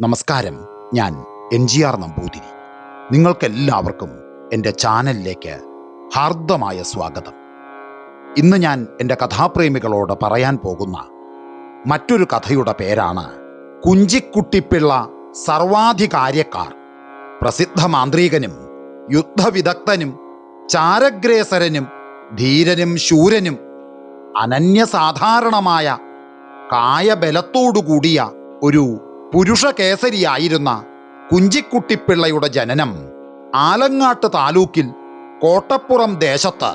നമസ്കാരം. ഞാൻ N G R Namboothiri. നിങ്ങൾക്കെല്ലാവർക്കും എന്റെ ചാനലിലേക്ക് ഹാർദമായ സ്വാഗതം. ഇന്ന് ഞാൻ എന്റെ കഥാപ്രേമികളോട് പറയാൻ പോകുന്ന മറ്റൊരു കഥയുടെ പേരാണ് കുഞ്ചിക്കുട്ടിപ്പിള്ള സർവാധികാര്യക്കാർ. പ്രസിദ്ധ മാന്ത്രികനും യുദ്ധവിദഗ്ധനും ചാരഗ്രേസരനും ധീരനും ശൂരനും അനന്യസാധാരണമായ കായബലത്തോടുകൂടിയ ഒരു പുരുഷകേസരിയായിരുന്ന കുഞ്ചിക്കുട്ടിപ്പിള്ളയുടെ ജനനം ആലങ്ങാട്ട് താലൂക്കിൽ കോട്ടപ്പുറം ദേശത്ത്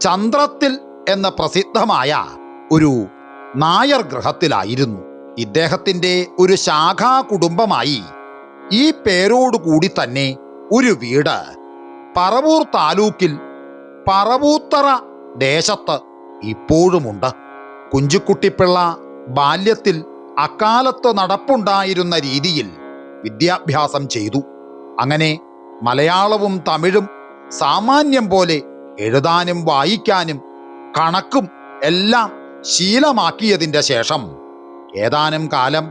ചന്ദ്രത്തിൽ എന്ന പ്രസിദ്ധമായ ഒരു നായർ ഗ്രഹത്തിലായിരുന്നു ഇദ്ദേഹത്തിന്റെ ഒരു ശാഖാ കുടുംബമായി ഈ പേരോടുകൂടി തന്നെ ഒരു വീട് പറവൂർ താലൂക്കിൽ പറവൂത്തറ ദേശത്ത് ഇപ്പോഴുമുണ്ട്. കുഞ്ചുക്കുട്ടിപ്പിള്ള ബാല്യത്തിൽ അക്കാലത്ത് നടപ്പുണ്ടായിരുന്ന രീതിയിൽ വിദ്യാഭ്യാസം ചെയ്തു. അങ്ങനെ മലയാളവും തമിഴും സാമാന്യം പോലെ എഴുതാനും വായിക്കാനും കണക്കും എല്ലാം ശീലമാക്കിയതിന്റെ ശേഷം ഏതാനും കാലം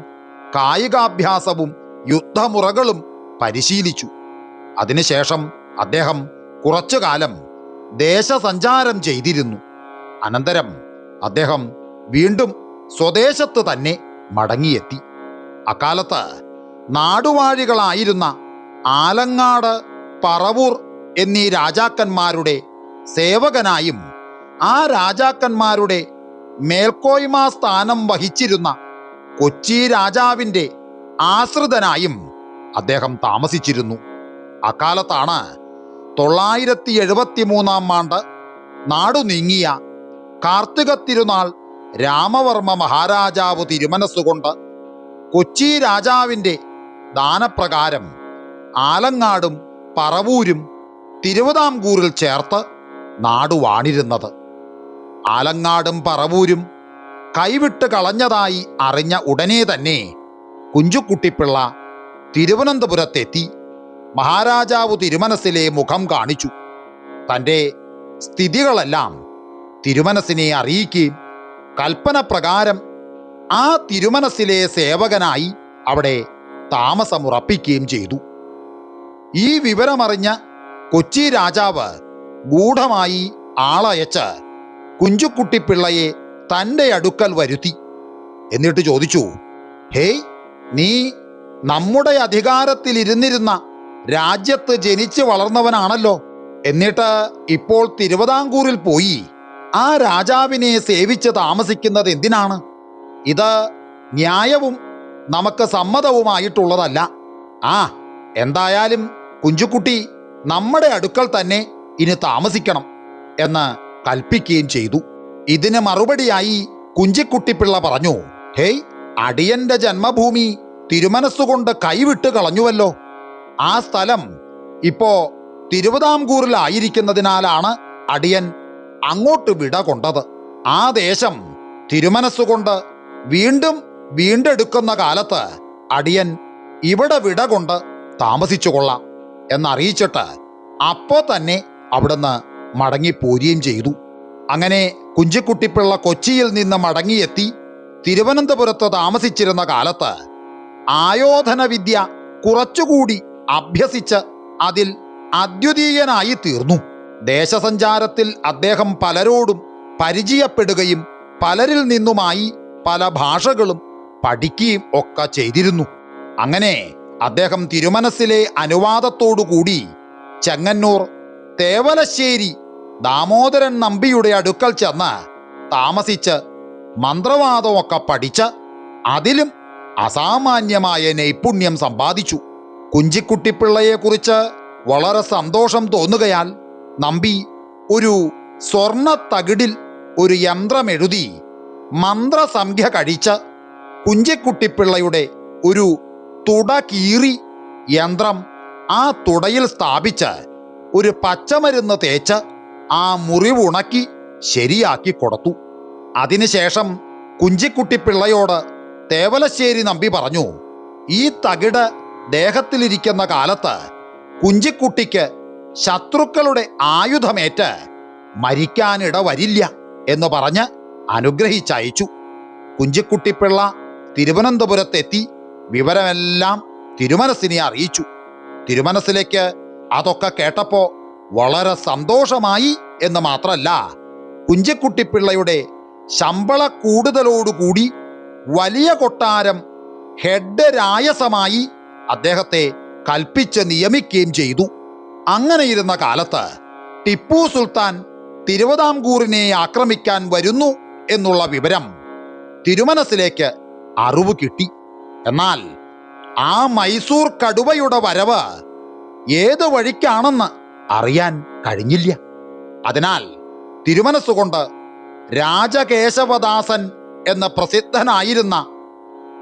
കായികാഭ്യാസവും യുദ്ധമുറകളും പരിശീലിച്ചു. അതിനുശേഷം അദ്ദേഹം കുറച്ചു കാലം ദേശസഞ്ചാരം ചെയ്തിരുന്നു. അനന്തരം അദ്ദേഹം വീണ്ടും സ്വദേശത്ത് തന്നെ മടങ്ങിയെത്തി. അക്കാലത്ത് നാടുവാഴികളായിരുന്ന ആലങ്ങാട് പറവൂർ എന്നീ രാജാക്കന്മാരുടെ സേവകനായും ആ രാജാക്കന്മാരുടെ മേൽക്കോയ്മ സ്ഥാനം വഹിച്ചിരുന്ന കൊച്ചി രാജാവിന്റെ ആശ്രിതനായും അദ്ദേഹം താമസിച്ചിരുന്നു. അക്കാലത്താണ് തൊള്ളായിരത്തി എഴുപത്തി മൂന്നാം ആണ്ട് നാടു നീങ്ങിയ കാർത്തിക തിരുനാൾ രാമവർമ്മ മഹാരാജാവ് തിരുമനസ്സുകൊണ്ട് കൊച്ചി രാജാവിന്റെ ദാനപ്രകാരം ആലങ്ങാടും പറവൂരും തിരുവിതാംകൂറിൽ ചേർത്ത് നാടുവാണിരുന്നത് ആലങ്ങാടും പറവൂരും കൈവിട്ട് കളഞ്ഞതായി അറിഞ്ഞ ഉടനെ തന്നെ കുഞ്ചുക്കുട്ടിപ്പിള്ള തിരുവനന്തപുരത്തെത്തി മഹാരാജാവ് തിരുമനസിലെ മുഖം കാണിച്ചു. തന്റെ സ്ഥിതികളെല്ലാം തിരുമനസിനെ അറിയിക്കുകയും കൽപ്പന പ്രകാരം ആ തിരുമനസിലെ സേവകനായി അവിടെ താമസമുറപ്പിക്കുകയും ചെയ്തു. ഈ വിവരമറിഞ്ഞ കൊച്ചി രാജാവ് ഗൂഢമായി ആളയച്ച് കുഞ്ചുക്കുട്ടിപ്പിള്ളയെ തന്റെ അടുക്കൽ വരുത്തി. എന്നിട്ട് ചോദിച്ചു ഹേയ് നീ നമ്മുടെ അധികാരത്തിലിരുന്നിരുന്ന രാജ്യത്ത് ജനിച്ച് വളർന്നവനാണല്ലോ. എന്നിട്ട് ഇപ്പോൾ തിരുവിതാംകൂറിൽ പോയി. ആ രാജാവിനെ സേവിച്ച് താമസിക്കുന്നത് എന്തിനാണ്? ഇത് ന്യായവും നമുക്ക് സമ്മതവുമായിട്ടുള്ളതല്ല. ആ എന്തായാലും കുഞ്ചുക്കുട്ടി നമ്മുടെ അടുക്കൽ തന്നെ ഇനി താമസിക്കണം എന്ന് കൽപ്പിക്കുകയും ചെയ്തു. ഇതിന് മറുപടിയായി കുഞ്ചിക്കുട്ടിപ്പിള്ള പറഞ്ഞു ഹേയ് അടിയന്റെ ജന്മഭൂമി തിരുമനസ്സുകൊണ്ട് കൈവിട്ട് കളഞ്ഞുവല്ലോ. ആ സ്ഥലം ഇപ്പോ തിരുവിതാംകൂറിലായിരിക്കുന്നതിനാലാണ് അടിയൻ അങ്ങോട്ട് വിട കൊണ്ടത്. ആ ദേശം തിരുമനസ്സുകൊണ്ട് വീണ്ടും വീണ്ടെടുക്കുന്ന കാലത്ത് അടിയൻ ഇവിടെ വിട കൊണ്ട് താമസിച്ചു കൊള്ളാം എന്നറിയിച്ചിട്ട് അപ്പോൾ തന്നെ അവിടുന്ന് മടങ്ങിപ്പോരുകയും ചെയ്തു. അങ്ങനെ കുഞ്ചിക്കുട്ടിപ്പിള്ള കൊച്ചിയിൽ നിന്ന് മടങ്ങിയെത്തി തിരുവനന്തപുരത്ത് താമസിച്ചിരുന്ന കാലത്ത് ആയോധന വിദ്യ കുറച്ചുകൂടി അഭ്യസിച്ച് അതിൽ അദ്വിതീയനായി തീർന്നു. ദേശസഞ്ചാരത്തിൽ അദ്ദേഹം പലരോടും പരിചയപ്പെടുകയും പലരിൽ നിന്നുമായി പല ഭാഷകളും പഠിക്കുകയും ഒക്കെ ചെയ്തിരുന്നു. അങ്ങനെ അദ്ദേഹം തിരുമനസിലെ അനുവാദത്തോടുകൂടി ചെങ്ങന്നൂർ തേവലശ്ശേരി ദാമോദരൻ നമ്പിയുടെ അടുക്കൽ ചെന്ന് താമസിച്ച് മന്ത്രവാദമൊക്കെ പഠിച്ച് അതിലും അസാമാന്യമായ നൈപുണ്യം സമ്പാദിച്ചു. കുഞ്ചിക്കുട്ടിപ്പിള്ളയെക്കുറിച്ച് വളരെ സന്തോഷം തോന്നുകയാൽ നമ്പി ഒരു സ്വർണ തകിടിൽ ഒരു യന്ത്രമെഴുതി മന്ത്രസംഖ്യ കഴിച്ച് കുഞ്ചിക്കുട്ടിപ്പിള്ളയുടെ ഒരു തുട കീറി യന്ത്രം ആ തുടയിൽ സ്ഥാപിച്ച് ഒരു പച്ചമരുന്ന് തേച്ച് ആ മുറിവുണക്കി ശരിയാക്കി കൊടുത്തു. അതിനുശേഷം കുഞ്ചിക്കുട്ടിപ്പിള്ളയോട് തേവലശ്ശേരി നമ്പി പറഞ്ഞു ഈ തകിട് ദേഹത്തിലിരിക്കുന്ന കാലത്ത് കുഞ്ചിക്കുട്ടിക്ക് ശത്രുക്കളുടെ ആയുധമേറ്റ് മരിക്കാനിട വരില്ല എന്ന് പറഞ്ഞ് അനുഗ്രഹിച്ചയച്ചു. കുഞ്ചിക്കുട്ടിപ്പിള്ള തിരുവനന്തപുരത്തെത്തി വിവരമെല്ലാം തിരുമനസിനെ അറിയിച്ചു. തിരുമനസിലേക്ക് അതൊക്കെ കേട്ടപ്പോ വളരെ സന്തോഷമായി എന്ന് മാത്രല്ല കുഞ്ചിക്കുട്ടിപ്പിള്ളയുടെ ശമ്പള കൂടുതലോടുകൂടി വലിയ കൊട്ടാരം ഹെഡ് രായസമായി അദ്ദേഹത്തെ കൽപ്പിച്ച് നിയമിക്കുകയും ചെയ്തു. അങ്ങനെയിരുന്ന കാലത്ത് ടിപ്പു സുൽത്താൻ തിരുവിതാംകൂറിനെ ആക്രമിക്കാൻ വരുന്നു എന്നുള്ള വിവരം തിരുമനസിലേക്ക് അറിവ് കിട്ടി. എന്നാൽ ആ മൈസൂർ കടുവയുടെ വരവ് ഏത് വഴിക്കാണെന്ന് അറിയാൻ കഴിഞ്ഞില്ല. അതിനാൽ തിരുമനസ്സുകൊണ്ട് രാജകേശവദാസൻ എന്ന പ്രസിദ്ധനായിരുന്ന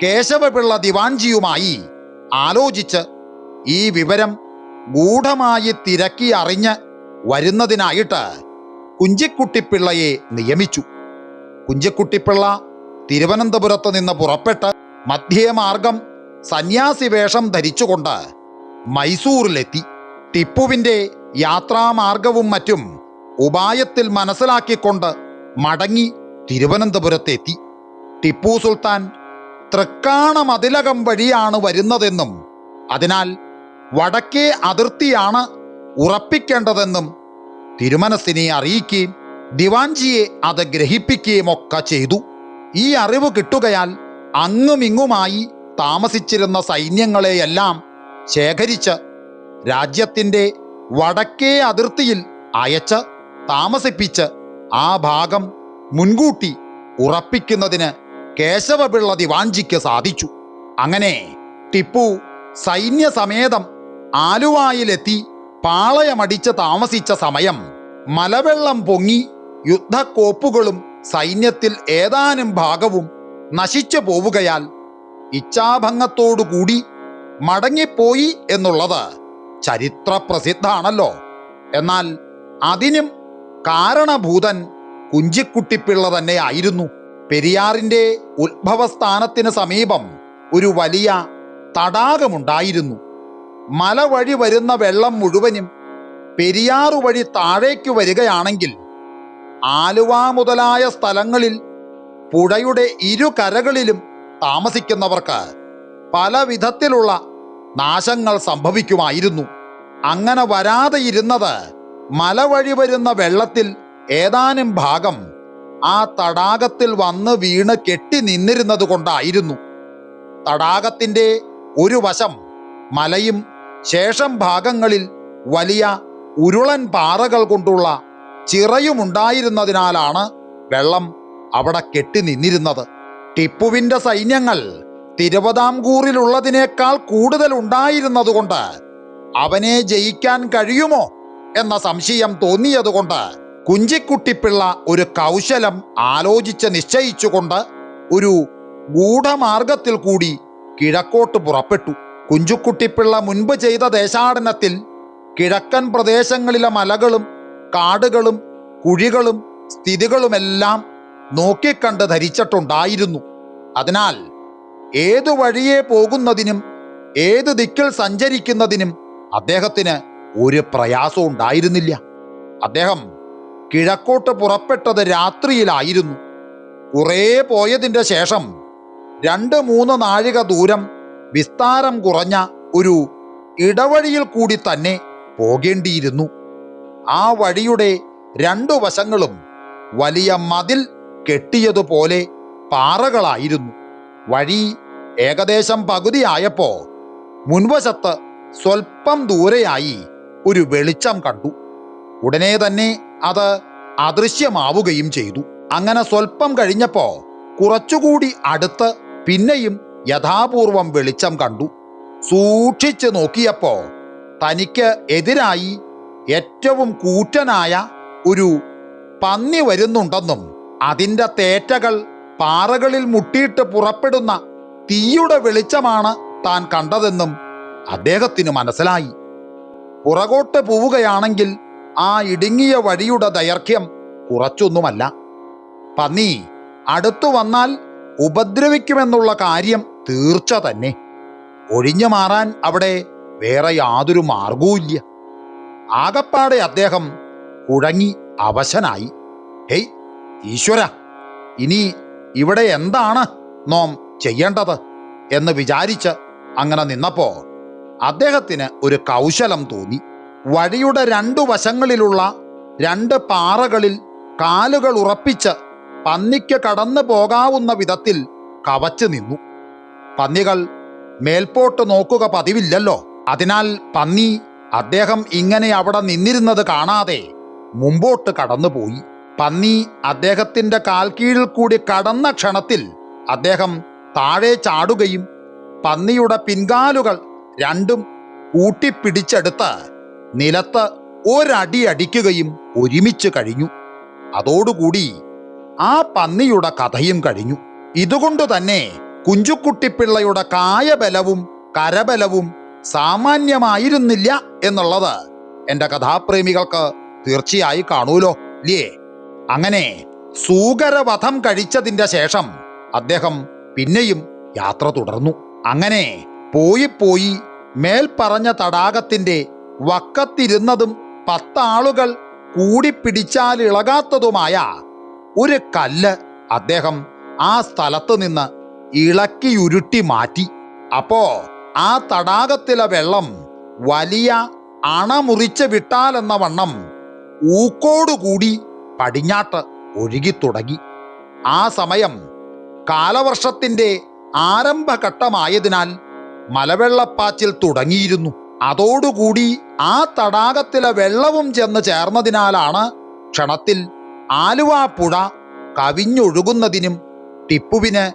കേശവപിള്ള ദിവാൻജിയുമായി ആലോചിച്ച് ഈ വിവരം ഗൂഢമായി തിരക്കി അറിഞ്ഞ് വരുന്നതിനായിട്ട് കുഞ്ചിക്കുട്ടിപ്പിള്ളയെ നിയമിച്ചു. കുഞ്ചിക്കുട്ടിപ്പിള്ള തിരുവനന്തപുരത്ത് നിന്ന് പുറപ്പെട്ട് മധ്യേമാർഗം സന്യാസി വേഷം ധരിച്ചുകൊണ്ട് മൈസൂറിലെത്തി ടിപ്പുവിന്റെ യാത്രാമാർഗവും മറ്റും ഉപായത്തിൽ മനസ്സിലാക്കിക്കൊണ്ട് മടങ്ങി തിരുവനന്തപുരത്തെത്തി. ടിപ്പു സുൽത്താൻ തൃക്കാണ മതിലകം വഴിയാണ് വരുന്നതെന്നും അതിനാൽ വടക്കേ അതിർത്തിയാണ് ഉറപ്പിക്കേണ്ടതെന്നും തിരുമനസിനെ അറിയിക്കുകയും ദിവാൻജിയെ അത് ഗ്രഹിപ്പിക്കുകയും ഒക്കെ ചെയ്തു. ഈ അറിവ് കിട്ടുകയാൽ അങ്ങുമിങ്ങുമായി താമസിച്ചിരുന്ന സൈന്യങ്ങളെയെല്ലാം ശേഖരിച്ച് രാജ്യത്തിന്റെ വടക്കേ അതിർത്തിയിൽ അയച്ച് താമസിപ്പിച്ച് ആ ഭാഗം മുൻകൂട്ടി ഉറപ്പിക്കുന്നതിന് കേശവപിള്ള ദിവാൻജിക്ക് സാധിച്ചു. അങ്ങനെ ടിപ്പു സൈന്യസമേതം ആലുവായിലെത്തി പാളയമടിച്ച് താമസിച്ച സമയം മലവെള്ളം പൊങ്ങി യുദ്ധക്കോപ്പുകളും സൈന്യത്തിൽ ഏതാനും ഭാഗവും നശിച്ചു പോവുകയാൽ ഇച്ഛാഭംഗത്തോടുകൂടി മടങ്ങിപ്പോയി എന്നുള്ളത് ചരിത്രപ്രസിദ്ധാണല്ലോ എന്നാൽ അതിനും കാരണഭൂതൻ കുഞ്ചിക്കുട്ടിപ്പിള്ള തന്നെയായിരുന്നു. പെരിയാറിന്റെ ഉത്ഭവസ്ഥാനത്തിന് സമീപം ഒരു വലിയ തടാകമുണ്ടായിരുന്നു. മല വഴി വരുന്ന വെള്ളം മുഴുവനും പെരിയാറു വഴി താഴേക്ക് വരികയാണെങ്കിൽ ആലുവ മുതലായ സ്ഥലങ്ങളിൽ പുഴയുടെ ഇരു കരകളിലും താമസിക്കുന്നവർക്ക് പല വിധത്തിലുള്ള നാശങ്ങൾ സംഭവിക്കുമായിരുന്നു. അങ്ങനെ വരാതെ ഇരുന്നത് മല വഴി വരുന്ന വെള്ളത്തിൽ ഏതാനും ഭാഗം ആ തടാകത്തിൽ വന്ന് വീണ് കെട്ടി നിന്നിരുന്നത് കൊണ്ടായിരുന്നു. തടാകത്തിന്റെ ഒരു വശം മലയും ശേഷം ഭാഗങ്ങളിൽ വലിയ ഉരുളൻ പാറകൾ കൊണ്ടുള്ള ചിറയുമുണ്ടായിരുന്നതിനാലാണ് വെള്ളം അവിടെ കെട്ടി നിന്നിരുന്നത്. ടിപ്പുവിന്റെ സൈന്യങ്ങൾ തിരുവിതാംകൂറിലുള്ളതിനേക്കാൾ കൂടുതൽ ഉണ്ടായിരുന്നതുകൊണ്ട് അവനെ ജയിക്കാൻ കഴിയുമോ എന്ന സംശയം തോന്നിയതുകൊണ്ട് കുഞ്ചിക്കുട്ടിപ്പിള്ള ഒരു കൗശലം ആലോചിച്ച് നിശ്ചയിച്ചുകൊണ്ട് ഒരു ഗൂഢമാർഗത്തിൽ കൂടി കിഴക്കോട്ട് പുറപ്പെട്ടു. കുഞ്ചുക്കുട്ടിപ്പിള്ള മുൻപ് ചെയ്ത ദേശാടനത്തിൽ കിഴക്കൻ പ്രദേശങ്ങളിലെ മലകളും കാടുകളും കുഴികളും സ്ഥിതികളുമെല്ലാം നോക്കിക്കണ്ട് ധരിച്ചിട്ടുണ്ടായിരുന്നു. അതിനാൽ ഏതു വഴിയെ പോകുന്നതിനും ഏത് ദിക്കിൽ സഞ്ചരിക്കുന്നതിനും അദ്ദേഹത്തിന് ഒരു പ്രയാസവും ഉണ്ടായിരുന്നില്ല. അദ്ദേഹം കിഴക്കോട്ട് പുറപ്പെട്ടത് രാത്രിയിലായിരുന്നു. കുറേ പോയതിന്റെ ശേഷം രണ്ട് മൂന്ന് നാഴിക ദൂരം വിസ്താരം കുറഞ്ഞ ഒരു ഇടവഴിയിൽ കൂടി തന്നെ പോകേണ്ടിയിരുന്നു. ആ വഴിയുടെ രണ്ടു വശങ്ങളും വലിയ മതിൽ കെട്ടിയതുപോലെ പാറകളായിരുന്നു. വഴി ഏകദേശം പകുതിയായപ്പോ മുൻവശത്ത് സ്വൽപ്പം ദൂരെയായി ഒരു വെളിച്ചം കണ്ടു. ഉടനെ തന്നെ അത് അദൃശ്യമാവുകയും ചെയ്തു. അങ്ങനെ സ്വൽപ്പം കഴിഞ്ഞപ്പോ കുറച്ചുകൂടി അടുത്ത് പിന്നെയും യഥാപൂർവം വെളിച്ചം കണ്ടു. സൂക്ഷിച്ചു നോക്കിയപ്പോൾ തനിക്ക് എതിരായി ഏറ്റവും കൂറ്റനായ ഒരു പന്നി വരുന്നുണ്ടെന്നും അതിന്റെ തേറ്റകൾ പാറകളിൽ മുട്ടിയിട്ട് പുറപ്പെടുന്ന തീയുടെ വെളിച്ചമാണ് താൻ കണ്ടതെന്നും അദ്ദേഹത്തിന് മനസ്സിലായി. പുറകോട്ട് പോവുകയാണെങ്കിൽ ആ ഇടുങ്ങിയ വഴിയുടെ ദൈർഘ്യം കുറച്ചൊന്നുമല്ല. പന്നി അടുത്തു വന്നാൽ ഉപദ്രവിക്കുമെന്നുള്ള കാര്യം തീർച്ച തന്നെ. ഒഴിഞ്ഞു മാറാൻ അവിടെ വേറെ യാതൊരു മാർഗവുമില്ല ആകപ്പാടെ അദ്ദേഹം കുഴങ്ങി അവശനായി. ഹേയ് ഈശ്വര ഇനി ഇവിടെ എന്താണ് നോം ചെയ്യേണ്ടത് എന്ന് വിചാരിച്ച് അങ്ങനെ നിന്നപ്പോ അദ്ദേഹത്തിന് ഒരു കൗശലം തോന്നി. വഴിയുടെ രണ്ടു വശങ്ങളിലുള്ള രണ്ട് പാറകളിൽ കാലുകൾ ഉറപ്പിച്ച് പന്നിക്ക് കടന്നു പോകാവുന്ന വിധത്തിൽ കവച്ചു നിന്നു. പന്നികൾ മേൽപോട്ട് നോക്കുക പതിവില്ലല്ലോ. അതിനാൽ പന്നി അദ്ദേഹം ഇങ്ങനെ അവിടെ നിന്നിരുന്നത് കാണാതെ മുമ്പോട്ട് കടന്നുപോയി. പന്നി അദ്ദേഹത്തിന്റെ കാൽക്കീഴിൽ കൂടി കടന്ന ക്ഷണത്തിൽ അദ്ദേഹം താഴെ ചാടുകയും പന്നിയുടെ പിൻകാലുകൾ രണ്ടും കൂട്ടിപ്പിടിച്ചെടുത്ത് നിലത്ത് ഒരടി അടിക്കുകയും ഒരുമിച്ച് കഴിഞ്ഞു. അതോടുകൂടി ആ പന്നിയുടെ കഥയും കഴിഞ്ഞു. ഇതുകൊണ്ട് തന്നെ കുഞ്ചുക്കുട്ടിപ്പിള്ളയുടെ കായബലവും കരബലവും സാമാന്യമായിരുന്നില്ല എന്നുള്ളത് എന്റെ കഥാപ്രേമികൾക്ക് തീർച്ചയായി കാണൂലോ ഇല്ലേ? അങ്ങനെ സൂകരവധം കഴിച്ചതിന്റെ ശേഷം അദ്ദേഹം പിന്നെയും യാത്ര തുടർന്നു. അങ്ങനെ പോയി പോയി മേൽപ്പറഞ്ഞ തടാകത്തിന്റെ വക്കത്തിരുന്നതും പത്താളുകൾ കൂടിപ്പിടിച്ചാലിളകാത്തതുമായ ഒരു കല്ല് അദ്ദേഹം ആ സ്ഥലത്ത് നിന്ന് ഇളക്കിയുരുട്ടി മാറ്റി. അപ്പോ ആ തടാകത്തിലെ വെള്ളം വലിയ അണമുറിച്ച് വിട്ടാലെന്ന വണ്ണം ഊക്കോടുകൂടി പടിഞ്ഞാട്ട് ഒഴുകിത്തുടങ്ങി. ആ സമയം കാലവർഷത്തിന്റെ ആരംഭഘട്ടമായതിനാൽ മലവെള്ളപ്പാച്ചിൽ തുടങ്ങിയിരുന്നു. അതോടുകൂടി ആ തടാകത്തിലെ വെള്ളവും ചെന്ന് ചേർന്നതിനാലാണ് ക്ഷണത്തിൽ ആലുവാ പുഴ കവിഞ്ഞൊഴുകുന്നതിനും ടിപ്പുവിന്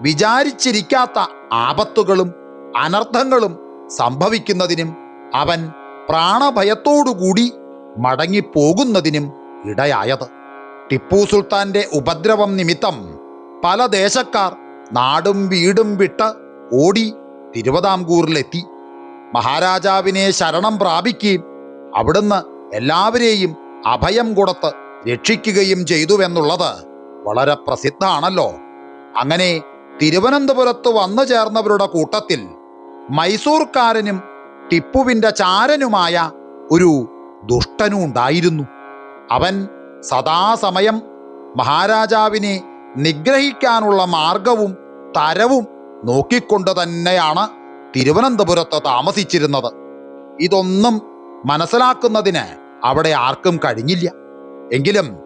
വിചാരിച്ചിരിക്കാത്ത ആപത്തുകളും അനർത്ഥങ്ങളും സംഭവിക്കുന്നതിനും അവൻ പ്രാണഭയത്തോടുകൂടി മടങ്ങിപ്പോകുന്നതിനും ഇടയായത്. ടിപ്പു സുൽത്താന്റെ ഉപദ്രവം നിമിത്തം പല ദേശക്കാർ നാടും വീടും വിട്ട് ഓടി തിരുവിതാംകൂറിലെത്തി. മഹാരാജാവിനെ ശരണം പ്രാപിക്കുകയും അവിടുന്ന് എല്ലാവരെയും അഭയം കൊടുത്ത് രക്ഷിക്കുകയും ചെയ്തുവെന്നുള്ളത് വളരെ പ്രസിദ്ധമാണല്ലോ. അങ്ങനെ തിരുവനന്തപുരത്ത് വന്നു ചേർന്നവരുടെ കൂട്ടത്തിൽ മൈസൂർക്കാരനും ടിപ്പുവിന്റെ ചാരനുമായ ഒരു ദുഷ്ടനും ഉണ്ടായിരുന്നു. അവൻ സദാസമയം മഹാരാജാവിനെ നിഗ്രഹിക്കാനുള്ള മാർഗവും തരവും നോക്കിക്കൊണ്ട് തന്നെയാണ് തിരുവനന്തപുരത്ത് താമസിച്ചിരുന്നത്. ഇതൊന്നും മനസ്സിലാക്കുന്നതിന് അവിടെ ആർക്കും കഴിഞ്ഞില്ല. എങ്കിലും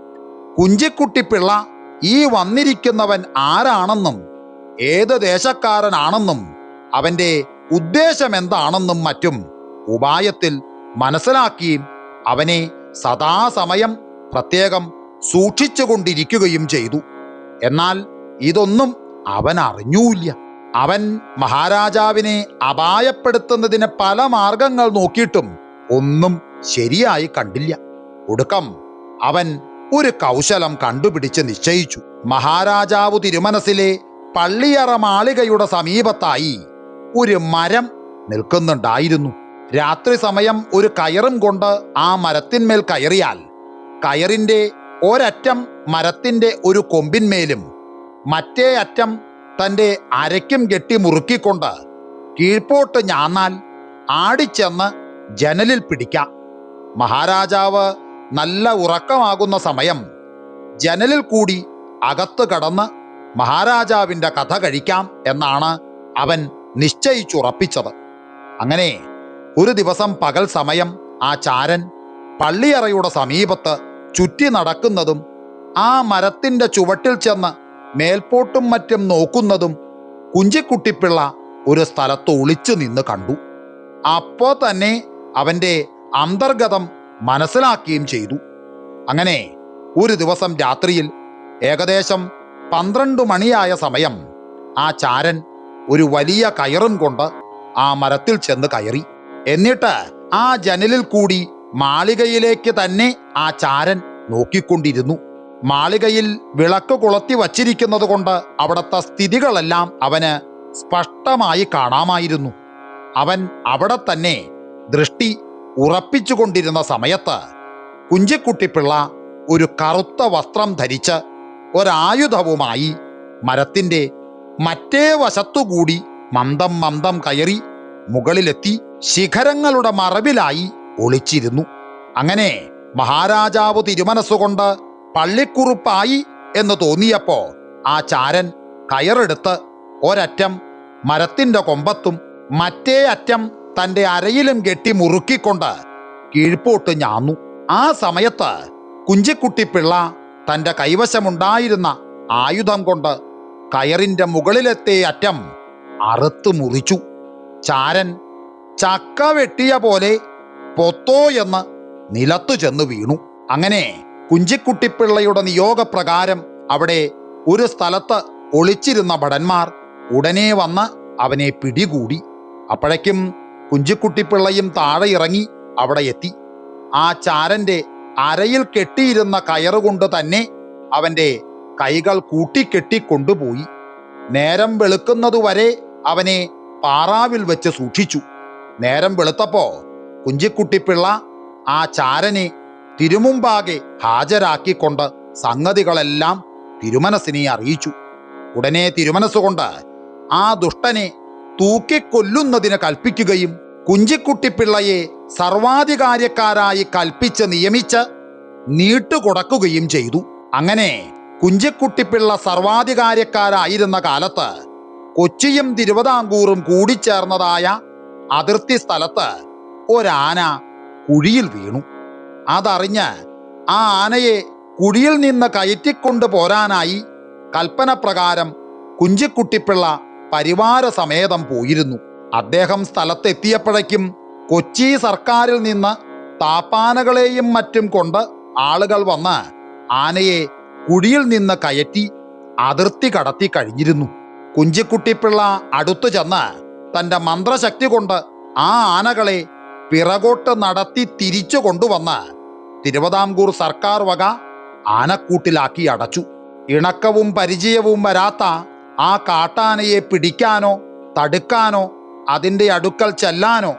കുഞ്ചിക്കുട്ടിപ്പിള്ള ഈ വന്നിരിക്കുന്നവൻ ആരാണെന്നും ഏത് ദേശക്കാരനാണെന്നും അവന്റെ ഉദ്ദേശം എന്താണെന്നും മറ്റും ഉപായത്തിൽ മനസ്സിലാക്കിയും അവനെ സദാസമയം പ്രത്യേകം സൂക്ഷിച്ചുകൊണ്ടിരിക്കുകയും ചെയ്തു. എന്നാൽ ഇതൊന്നും അവൻ അറിഞ്ഞൂല്ല അവൻ മഹാരാജാവിനെ അപായപ്പെടുത്തുന്നതിന് പല മാർഗങ്ങൾ നോക്കിയിട്ടും ഒന്നും ശരിയായി കണ്ടില്ല. ഒടുക്കം അവൻ ഒരു കൗശലം കണ്ടുപിടിച്ച് നിശ്ചയിച്ചു. മഹാരാജാവ് തിരുമനസിലെ പള്ളിയറ മാളികയുടെ സമീപത്തായി ഒരു മരം നിൽക്കുന്നുണ്ടായിരുന്നു. രാത്രി സമയം ഒരു കയറും കൊണ്ട് ആ മരത്തിന്മേൽ കയറിയാൽ കയറിന്റെ ഒരറ്റം മരത്തിന്റെ ഒരു കൊമ്പിന്മേലും മറ്റേ അറ്റം തന്റെ അരയ്ക്കും കെട്ടി മുറുക്കിക്കൊണ്ട് കീഴ്പോട്ട് ഞാന്നാൽ ആടിച്ചെന്ന് ജനലിൽ പിടിക്കാം. മഹാരാജാവ് നല്ല ഉറക്കമാകുന്ന സമയം ജനലിൽ കൂടി അകത്ത് കടന്ന് മഹാരാജാവിന്റെ കഥ കഴിക്കാം എന്നാണ് അവൻ നിശ്ചയിച്ചുറപ്പിച്ചത്. അങ്ങനെ ഒരു ദിവസം പകൽ സമയം ആ ചാരൻ പള്ളിയറയുടെ സമീപത്ത് ചുറ്റി നടക്കുന്നതും ആ മരത്തിന്റെ ചുവട്ടിൽ ചെന്ന് മേൽപോട്ടും മറ്റും നോക്കുന്നതും കുഞ്ചിക്കുട്ടിപ്പിള്ള ഒരു സ്ഥലത്ത് ഒളിച്ചു നിന്ന് കണ്ടു. അപ്പോൾ തന്നെ അവന്റെ അന്തർഗതം മനസ്സിലാക്കുകയും ചെയ്തു. അങ്ങനെ ഒരു ദിവസം രാത്രിയിൽ ഏകദേശം പന്ത്രണ്ട് മണിയായ സമയം ആ ചാരൻ ഒരു വലിയ കയറും കൊണ്ട് ആ മരത്തിൽ ചെന്ന് കയറി. എന്നിട്ട് ആ ജനലിൽ കൂടി മാളികയിലേക്ക് തന്നെ ആ ചാരൻ നോക്കിക്കൊണ്ടിരുന്നു. മാളികയിൽ വിളക്ക് കുളത്തി വച്ചിരിക്കുന്നത് കൊണ്ട് അവിടുത്തെ സ്ഥിതികളെല്ലാം അവന് സ്പഷ്ടമായി കാണാമായിരുന്നു. അവൻ അവിടെ തന്നെ ദൃഷ്ടി ഉറപ്പിച്ചുകൊണ്ടിരുന്ന സമയത്ത് കുഞ്ചിക്കുട്ടിപ്പിള്ള ഒരു കറുത്ത വസ്ത്രം ധരിച്ച് ഒരായുധവുമായി മരത്തിന്റെ മറ്റേ വശത്തുകൂടി മന്ദം മന്ദം കയറി മുകളിലെത്തി ശിഖരങ്ങളുടെ മറവിലായി ഒളിച്ചിരുന്നു. അങ്ങനെ മഹാരാജാവ് തിരുമനസ്സുകൊണ്ട് പള്ളിക്കുറുപ്പായി എന്ന് തോന്നിയപ്പോ ആ ചാരൻ കയറെടുത്ത് ഒരറ്റം മരത്തിന്റെ കൊമ്പത്തും മറ്റേ അറ്റം തന്റെ അരയിലും കെട്ടി മുറുക്കിക്കൊണ്ട് കീഴ്പോട്ട് ഞാന്നു. ആ സമയത്ത് കുഞ്ചിക്കുട്ടിപ്പിള്ള തന്റെ കൈവശമുണ്ടായിരുന്ന ആയുധം കൊണ്ട് കയറിന്റെ മുകളിലത്തെ അറ്റം അറുത്തു മുറിച്ചു. ചാരൻ ചക്ക വെട്ടിയ പോലെ പൊത്തോ എന്ന് നിലത്തു ചെന്ന് വീണു. അങ്ങനെ കുഞ്ചിക്കുട്ടിപ്പിള്ളയുടെ നിയോഗപ്രകാരം അവിടെ ഒരു സ്ഥലത്ത് ഒളിച്ചിരുന്ന ഭടന്മാർ ഉടനെ വന്ന് അവനെ പിടികൂടി. അപ്പോഴേക്കും കുഞ്ചിക്കുട്ടിപ്പിള്ളയും താഴെ ഇറങ്ങി അവിടെ എത്തി. ആ ചാരന്റെ അരയിൽ കെട്ടിയിരുന്ന കയറുകൊണ്ട് തന്നെ അവന്റെ കൈകൾ കൂട്ടിക്കെട്ടി കൊണ്ടുപോയി. നേരം വെളുക്കുന്നതുവരെ അവനെ പാറാവിൽ വെച്ച് സൂക്ഷിച്ചു. നേരം വെളുത്തപ്പോ കുഞ്ചിക്കുട്ടിപ്പിള്ള ആ ചാരനെ തിരുമുമ്പാകെ ഹാജരാക്കിക്കൊണ്ട് സംഗതികളെല്ലാം തിരുമനസിനെ അറിയിച്ചു. ഉടനെ തിരുമനസ്സുകൊണ്ട് ആ ദുഷ്ടനെ തൂക്കിക്കൊല്ലുന്നതിന് കൽപ്പിക്കുകയും കുഞ്ചിക്കുട്ടിപ്പിള്ളയെ സർവാധികാര്യക്കാരായി കൽപ്പിച്ച് നിയമിച്ച് നീട്ടുകൊടക്കുകയും ചെയ്തു. അങ്ങനെ കുഞ്ചിക്കുട്ടിപ്പിള്ള സർവാധികാര്യക്കാരായിരുന്ന കാലത്ത് കൊച്ചിയും തിരുവിതാംകൂറും കൂടിച്ചേർന്നതായ അതിർത്തി സ്ഥലത്ത് ഒരാന കുഴിയിൽ വീണു. അതറിഞ്ഞ് ആ ആനയെ കുഴിയിൽ നിന്ന് കയറ്റിക്കൊണ്ടു പോരാനായി കൽപ്പന പ്രകാരം കുഞ്ചിക്കുട്ടിപ്പിള്ള പരിവാര സമേതം പോയിരുന്നു. അദ്ദേഹം സ്ഥലത്തെത്തിയപ്പോഴേക്കും കൊച്ചി സർക്കാരിൽ നിന്ന് താപ്പാനകളെയും മറ്റും കൊണ്ട് ആളുകൾ വന്ന് ആനയെ കുഴിയിൽ നിന്ന് കയറ്റി അതിർത്തി കടത്തി കഴിഞ്ഞിരുന്നു. കുഞ്ചിക്കുട്ടിപ്പിള്ള അടുത്തു ചെന്ന് തന്റെ മന്ത്രശക്തി കൊണ്ട് ആ ആനകളെ പിറകോട്ട് നടത്തി തിരിച്ചു കൊണ്ടുവന്ന് തിരുവിതാംകൂർ സർക്കാർ വക ആനക്കൂട്ടിലാക്കി അടച്ചു. ഇണക്കവും പരിചയവും വരാത്ത ആ കാട്ടാനയെ പിടിക്കാനോ തടുക്കാനോ അതിന്റെ അടുക്കൽ ചെല്ലാനോ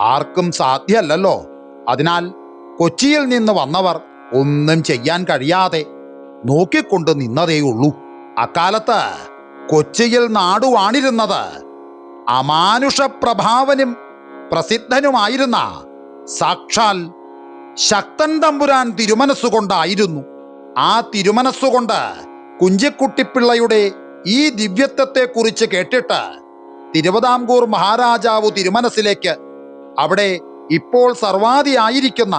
ആർക്കും സാധ്യമല്ലല്ലോ. അതിനാൽ കൊച്ചിയിൽ നിന്ന് വന്നവർ ഒന്നും ചെയ്യാൻ കഴിയാതെ നോക്കിക്കൊണ്ട് നിന്നതേയുള്ളൂ അക്കാലത്ത് കൊച്ചിയിൽ നാടുവാണിരുന്നത് അമാനുഷ പ്രഭാവനും പ്രസിദ്ധനുമായിരുന്ന സാക്ഷാൽ ശക്തൻ തമ്പുരാൻ തിരുമനസ്സുകൊണ്ടായിരുന്നു. ആ തിരുമനസ്സുകൊണ്ട് കുഞ്ചിക്കുട്ടിപ്പിള്ളയുടെ ഈ ദിവ്യത്വത്തെക്കുറിച്ച് കേട്ടിട്ട് തിരുവിതാംകൂർ മഹാരാജാവ് തിരുമനസിലേക്ക് അവിടെ ഇപ്പോൾ സർവാധിയായിരിക്കുന്ന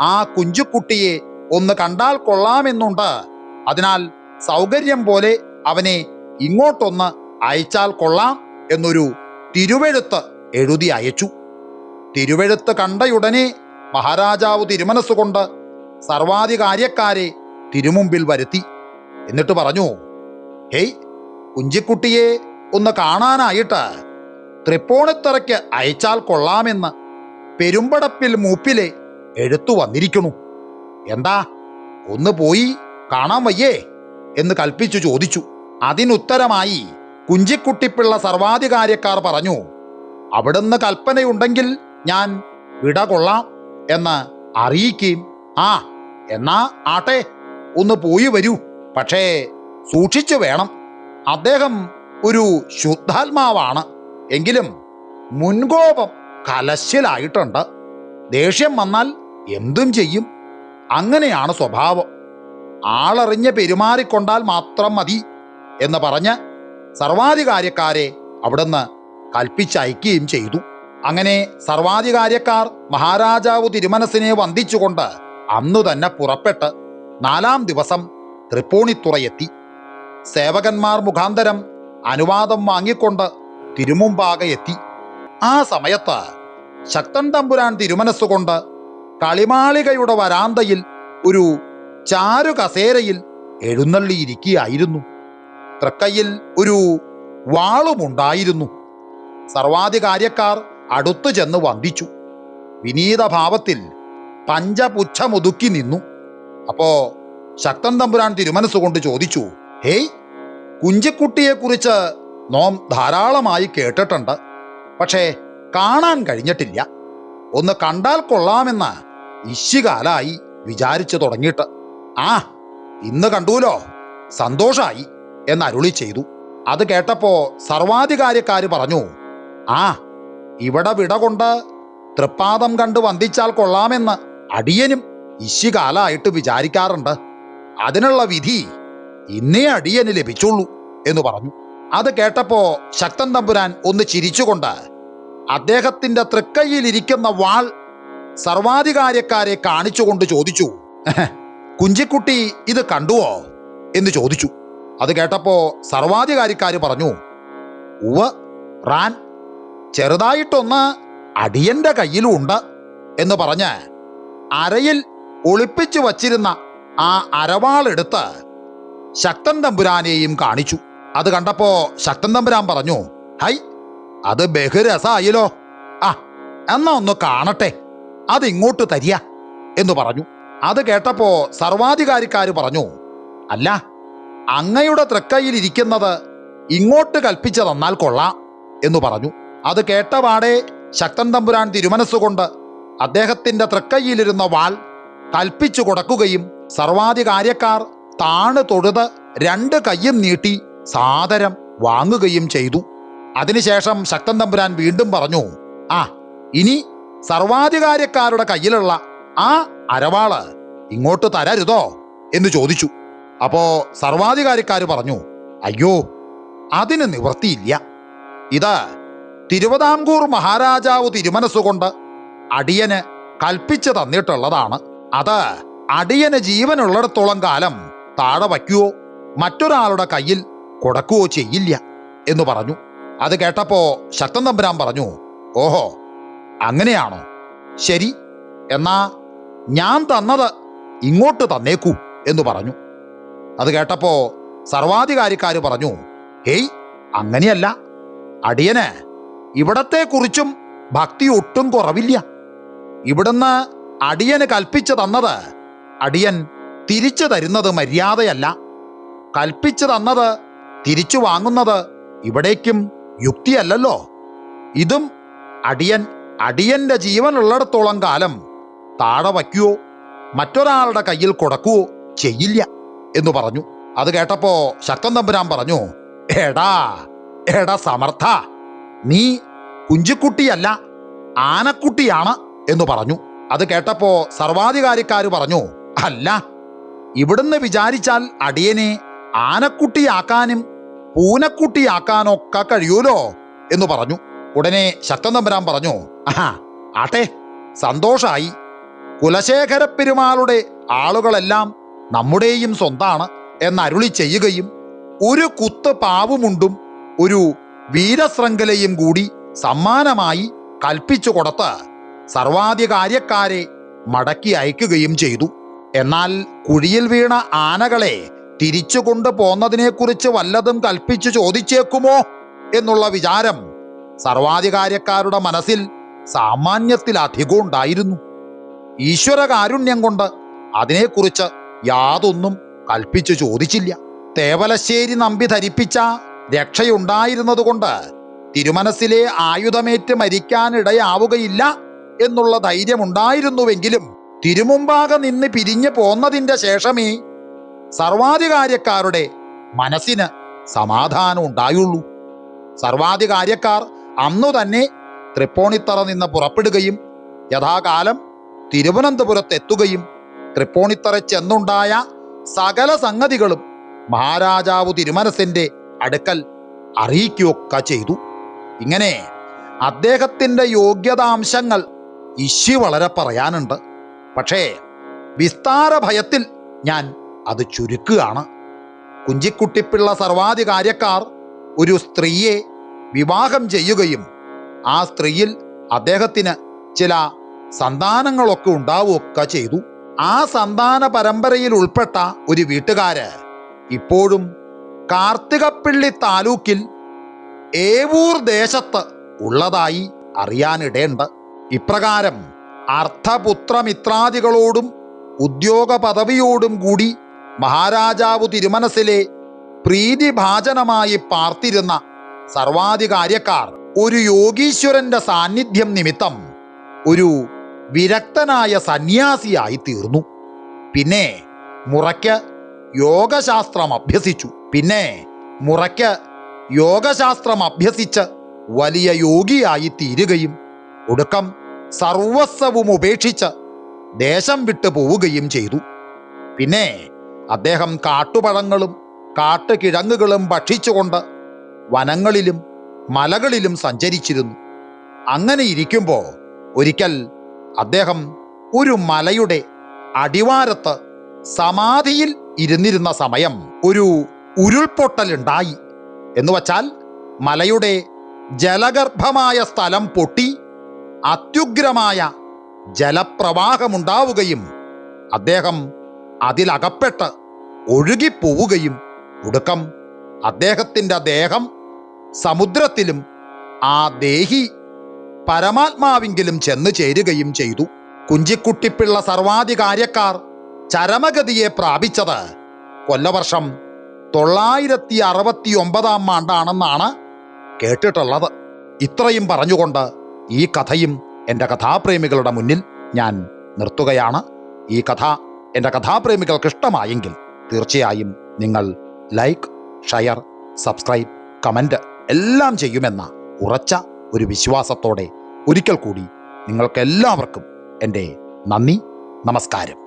ആ കുഞ്ചുക്കുട്ടിയെ ഒന്ന് കണ്ടാൽ കൊള്ളാമെന്നുണ്ട്. അതിനാൽ സൗകര്യം പോലെ അവനെ ഇങ്ങോട്ടൊന്ന് അയച്ചാൽ കൊള്ളാം എന്നൊരു തിരുവെഴുത്ത് എഴുതി അയച്ചു. തിരുവെഴുത്ത് കണ്ടയുടനെ മഹാരാജാവ് തിരുമനസ്സുകൊണ്ട് സർവാധികാര്യക്കാരെ തിരുമുമ്പിൽ വരുത്തി. എന്നിട്ട് പറഞ്ഞു ഹേയ് കുഞ്ചിക്കുട്ടിയെ ഒന്ന് കാണാനായിട്ട് തൃപ്പൂണിത്തറയ്ക്ക് അയച്ചാൽ കൊള്ളാമെന്ന് പെരുമ്പടപ്പിൽ മൂപ്പിലെ എഴുത്തു വന്നിരിക്കുന്നു. എന്താ? ഒന്ന് പോയി കാണാൻ വയ്യേ എന്ന് കൽപ്പിച്ചു ചോദിച്ചു. അതിനുത്തരമായി കുഞ്ചിക്കുട്ടിപ്പിള്ള സർവാധികാര്യക്കാർ പറഞ്ഞു അവിടുന്ന് കൽപ്പനയുണ്ടെങ്കിൽ ഞാൻ വിട കൊള്ളാം എന്ന് അറിയിക്കുകയും ആ എന്നാ ആട്ടെ ഒന്ന് പോയി വരൂ. പക്ഷേ സൂക്ഷിച്ചു വേണം. അദ്ദേഹം ഒരു ശുദ്ധാത്മാവാണ്. എങ്കിലും മുൻകോപം കലശലായിട്ടുണ്ട്. ദേഷ്യം വന്നാൽ എന്തും ചെയ്യും. അങ്ങനെയാണ് സ്വഭാവം. ആളറിഞ്ഞ് പെരുമാറിക്കൊണ്ടാൽ മാത്രം മതി എന്ന് പറഞ്ഞ് സർവാധികാര്യക്കാരെ അവിടുന്ന് കൽപ്പിച്ചയക്കുകയും ചെയ്തു. അങ്ങനെ സർവാധികാര്യക്കാർ മഹാരാജാവ് തിരുമനസിനെ വന്ദിച്ചുകൊണ്ട് അന്നു തന്നെ പുറപ്പെട്ട് നാലാം ദിവസം തൃപ്പൂണിത്തുറയെത്തി. സേവകന്മാർ മുഖാന്തരം അനുവാദം വാങ്ങിക്കൊണ്ട് തിരുമുമ്പാകെ എത്തി. ആ സമയത്ത് ശക്തൻ തമ്പുരാൻ തിരുമനസ്സുകൊണ്ട് കളിമാളികയുടെ വരാന്തയിൽ ഒരു ചാരു കസേരയിൽ എഴുന്നള്ളിയിരിക്കുകയായിരുന്നു. തൃക്കയിൽ ഒരു വാളുമുണ്ടായിരുന്നു. സർവാധികാര്യക്കാർ അടുത്തു ചെന്ന് വന്ദിച്ചു. വിനീതഭാവത്തിൽ പഞ്ചപുച്ഛമൊതുക്കി നിന്നു. അപ്പോ ശക്തൻ തമ്പുരാൻ തിരുമനസ്സുകൊണ്ട് ചോദിച്ചു ഹേയ് കുഞ്ചിക്കുട്ടിയെക്കുറിച്ച് നോം ധാരാളമായി കേട്ടിട്ടുണ്ട്. പക്ഷേ കാണാൻ കഴിഞ്ഞിട്ടില്ല. ഒന്ന് കണ്ടാൽ കൊള്ളാമെന്ന് ഇശികാലായി വിചാരിച്ചു തുടങ്ങിയിട്ട്. ആ ഇന്ന് കണ്ടൂലോ സന്തോഷായി എന്ന് അരുളി ചെയ്തു. അത് കേട്ടപ്പോ സർവാധികാരിക്കാർ പറഞ്ഞു ആ ഇവിടെ വിട കൊണ്ട് തൃപ്പാദം കണ്ട് വന്ദിച്ചാൽ കൊള്ളാമെന്ന് അടിയനും ഇശികാലായിട്ട് വിചാരിക്കാറുണ്ട്. അതിനുള്ള വിധി ഇന്നേ അടിയന് ലഭിച്ചുള്ളൂ എന്ന് പറഞ്ഞു. അത് കേട്ടപ്പോ ശക്തൻ തമ്പുരാൻ ഒന്ന് ചിരിച്ചുകൊണ്ട് അദ്ദേഹത്തിന്റെ തൃക്കൈയിലിരിക്കുന്ന വാൾ സർവാധികാരക്കാരെ കാണിച്ചുകൊണ്ട് ചോദിച്ചു കുഞ്ചിക്കുട്ടി ഇത് കണ്ടുവോ? എന്ന് ചോദിച്ചു. അത് കേട്ടപ്പോ സർവാധികാരിക്കാര് പറഞ്ഞു ഉവ റാൻ ചെറുതായിട്ടൊന്ന് അടിയന്റെ കയ്യിലുണ്ട് എന്ന് പറഞ്ഞ് അരയിൽ ഒളിപ്പിച്ചു വച്ചിരുന്ന ആ അരവാളെടുത്ത് ശക്തൻ തമ്പുരാനെയും കാണിച്ചു. അത് കണ്ടപ്പോ ശക്തൻ തമ്പുരാൻ പറഞ്ഞു ഹൈ അത് ബഹുരസായില്ലോ ആ എന്നാ ഒന്ന് കാണട്ടെ അത് ഇങ്ങോട്ട് തരിക എന്ന് പറഞ്ഞു. അത് കേട്ടപ്പോ സർവാധികാരിക്കാര് പറഞ്ഞു അല്ല അങ്ങയുടെ തൃക്കൈയിൽ ഇരിക്കുന്നത് ഇങ്ങോട്ട് കൽപ്പിച്ച തന്നാൽ കൊള്ളാം എന്ന് പറഞ്ഞു. അത് കേട്ടപാടെ ശക്തൻ തമ്പുരാൻ തിരുമനസ്സുകൊണ്ട് അദ്ദേഹത്തിന്റെ തൃക്കൈയിലിരുന്ന വാൾ കൽപ്പിച്ചു കൊടുക്കുകയും സർവാധികാര്യക്കാർ താണ് തൊഴുത് രണ്ട് കയ്യും നീട്ടി സാദരം വാങ്ങുകയും ചെയ്തു. അതിനുശേഷം ശക്തൻ തമ്പുരാൻ വീണ്ടും പറഞ്ഞു ആ ഇനി സർവാധികാരക്കാരുടെ കയ്യിലുള്ള ആ അരവാൾ ഇങ്ങോട്ട് തരരുതോ? എന്ന് ചോദിച്ചു. അപ്പോ സർവാധികാരിക്കാർ പറഞ്ഞു അയ്യോ അതിന് നിവൃത്തിയില്ല. ഇത് തിരുവിതാംകൂർ മഹാരാജാവ് തിരുമനസ്സുകൊണ്ട് അടിയന് കൽപ്പിച്ചു തന്നിട്ടുള്ളതാണ്. അത് അടിയന് ജീവനുള്ളിടത്തോളം കാലം താഴെ വയ്ക്കുവോ? മറ്റൊരാളുടെ കയ്യിൽ കൊടുക്കുകയോ ചെയ്യില്ല എന്ന് പറഞ്ഞു. അത് കേട്ടപ്പോ ശക്തൻ തമ്പുരാൻ പറഞ്ഞു ഓഹോ അങ്ങനെയാണോ? ശരി എന്നാ ഞാൻ തന്നത് ഇങ്ങോട്ട് തന്നേക്കൂ എന്ന് പറഞ്ഞു. അത് കേട്ടപ്പോ സർവാധികാരിക്കാർ പറഞ്ഞു ഹേയ് അങ്ങനെയല്ല. അടിയന് ഇവിടത്തെ കുറിച്ചും ഭക്തി ഒട്ടും കുറവില്ല. ഇവിടുന്ന് അടിയന് കൽപ്പിച്ചു തന്നത് അടിയൻ തിരിച്ചു തരുന്നത് മര്യാദയല്ല. കൽപ്പിച്ചു തന്നത് തിരിച്ചു വാങ്ങുന്നത് ഇവിടേക്കും യുക്തിയല്ലല്ലോ. ഇതും അടിയൻ അടിയന്റെ ജീവനുള്ളിടത്തോളം കാലം താഴെ വയ്ക്കുകയോ മറ്റൊരാളുടെ കയ്യിൽ കൊടുക്കുവോ ചെയ്യില്ല എന്ന് പറഞ്ഞു. അത് കേട്ടപ്പോ ശക്തൻ തമ്പുരാൻ പറഞ്ഞു എടാ എടാ സമർത്ഥ നീ കുഞ്ചിക്കുട്ടിയല്ല ആനക്കുട്ടിയാണ് എന്ന് പറഞ്ഞു. അത് കേട്ടപ്പോ സർവാധികാരിക്കാര് പറഞ്ഞു അല്ല ഇവിടുന്ന് വിചാരിച്ചാൽ അടിയനെ ആനക്കുട്ടിയാക്കാനും പൂനക്കുട്ടിയാക്കാനൊക്കെ കഴിയൂലോ എന്ന് പറഞ്ഞു. ഉടനെ ശക്തൻ തമ്പുരാൻ പറഞ്ഞു ആഹാ ആട്ടെ സന്തോഷായി. കുലശേഖര പെരുമാളുടെ ആളുകളെല്ലാം നമ്മുടെയും സ്വന്താണ് എന്നരുളി ചെയ്യുകയും ഒരു കുത്ത് പാവുമുണ്ടും ഒരു വീരശൃംഖലയും കൂടി സമ്മാനമായി കൽപ്പിച്ചു കൊടുത്ത് സർവാധികാര്യക്കാരെ മടക്കി അയക്കുകയും ചെയ്തു. എന്നാൽ കുഴിയിൽ വീണ ആനകളെ തിരിച്ചു കൊണ്ടുപോന്നതിനെക്കുറിച്ച് വല്ലതും കൽപ്പിച്ചു ചോദിച്ചേക്കുമോ എന്നുള്ള വിചാരം സർവാധികാര്യക്കാരുടെ മനസ്സിൽ സാമാന്യത്തിലധികം ഉണ്ടായിരുന്നു ഈശ്വര കാരുണ്യം കൊണ്ട് അതിനെക്കുറിച്ച് യാതൊന്നും കൽപ്പിച്ചു ചോദിച്ചില്ല. തേവലശ്ശേരി നമ്പി ധരിപ്പിച്ച രക്ഷയുണ്ടായിരുന്നതുകൊണ്ട് തിരുമനസ്സിലെ ആയുധമേറ്റ് മരിക്കാനിടയാവുകയില്ല എന്നുള്ള ധൈര്യമുണ്ടായിരുന്നുവെങ്കിലും തിരുമുമ്പാകെ നിന്ന് പിരിഞ്ഞു പോന്നതിന്റെ ശേഷമേ സർവാധികാര്യക്കാരുടെ മനസ്സിന് സമാധാനം ഉണ്ടായുള്ളൂ. സർവാധികാര്യക്കാർ അന്നു തന്നെ തൃപ്പൂണിത്തറ നിന്ന് പുറപ്പെടുകയും യഥാകാലം തിരുവനന്തപുരത്തെത്തുകയും തൃപ്പൂണിത്തറ ചെന്നുണ്ടായ സകല സംഗതികളും മഹാരാജാവ് തിരുമനസിന്റെ അടുക്കൽ അറിയിക്കുകയൊക്കെ ചെയ്തു. ഇങ്ങനെ അദ്ദേഹത്തിന്റെ യോഗ്യതാംശങ്ങൾ ഇശി വളരെ പറയാനുണ്ട്. പക്ഷേ വിസ്താര ഭയത്തിൽ ഞാൻ അത് ചുരുക്കുകയാണ്. കുഞ്ചിക്കുട്ടിപ്പിള്ള സർവാധികാര്യക്കാർ ഒരു സ്ത്രീയെ വിവാഹം ചെയ്യുകയും ആ സ്ത്രീയിൽ അദ്ദേഹത്തിന് ചില സന്താനങ്ങളൊക്കെ ഉണ്ടാവുകയൊക്കെ ചെയ്തു. ആ സന്താന പരമ്പരയിൽ ഉൾപ്പെട്ട ഒരു വീട്ടുകാര് ഇപ്പോഴും കാർത്തികപ്പിള്ളി താലൂക്കിൽ ഏവൂർ ദേശത്ത് ഉള്ളതായി അറിയാനിടയുണ്ട്. ഇപ്രകാരം അർത്ഥപുത്രമിത്രാദികളോടും ഉദ്യോഗ പദവിയോടും കൂടി മഹാരാജാവു തിരുമനസിലെ പ്രീതിഭാജനമായി പാർത്തിരുന്ന സർവാധികാര്യക്കാർ ഒരു യോഗീശ്വരന്റെ സാന്നിധ്യം നിമിത്തം ഒരു വിരക്തനായ സന്യാസിയായി തീർന്നു. പിന്നെ മുറയ്ക്ക് യോഗശാസ്ത്രം അഭ്യസിച്ചു. പിന്നെ മുറയ്ക്ക് യോഗശാസ്ത്രം അഭ്യസിച്ച് വലിയ യോഗിയായി തീരുകയും ഒടുക്കം സർവസ്വവും ഉപേക്ഷിച്ച് ദേശം വിട്ടു പോവുകയും ചെയ്തു. പിന്നെ അദ്ദേഹം കാട്ടുപഴങ്ങളും കാട്ടുകിഴങ്ങുകളും ഭക്ഷിച്ചുകൊണ്ട് വനങ്ങളിലും മലകളിലും സഞ്ചരിച്ചിരുന്നു. അങ്ങനെ ഇരിക്കുമ്പോൾ ഒരിക്കൽ അദ്ദേഹം ഒരു മലയുടെ അടിവാരത്ത് സമാധിയിൽ ഇരുന്നിരുന്ന സമയം ഒരു ഉരുൾപൊട്ടലുണ്ടായി. എന്നുവച്ചാൽ മലയുടെ ജലഗർഭമായ സ്ഥലം പൊട്ടി അത്യുഗ്രമായ ജലപ്രവാഹമുണ്ടാവുകയും അദ്ദേഹം അതിലകപ്പെട്ട് ഒഴുകിപ്പോവുകയും ഒടുക്കം അദ്ദേഹത്തിന്റെ ദേഹം സമുദ്രത്തിലും ആ ദേഹി പരമാത്മാവിങ്കിലും ചെന്നു ചേരുകയും ചെയ്തു. കുഞ്ചിക്കുട്ടിപ്പിള്ള സർവാധികാര്യക്കാർ ചരമഗതിയെ പ്രാപിച്ചത് കൊല്ലവർഷം തൊള്ളായിരത്തി അറുപത്തി ഒമ്പതാം ആണ്ടാണെന്നാണ് കേട്ടിട്ടുള്ളത്. ഇത്രയും പറഞ്ഞുകൊണ്ട് ഈ കഥയും എന്റെ കഥാപ്രേമികളുടെ മുന്നിൽ ഞാൻ നിർത്തുകയാണ്. ഈ കഥ എന്റെ കഥാപ്രേമികൾക്ക് ഇഷ്ടമായെങ്കിൽ തീർച്ചയായും നിങ്ങൾ ലൈക്ക് ഷെയർ സബ്സ്ക്രൈബ് കമന്റ് എല്ലാം ചെയ്യുമെന്ന ഉറച്ച ഒരു വിശ്വാസത്തോടെ ഒരിക്കൽ കൂടി നിങ്ങൾക്കെല്ലാവർക്കും എന്റെ നന്ദി നമസ്കാരം.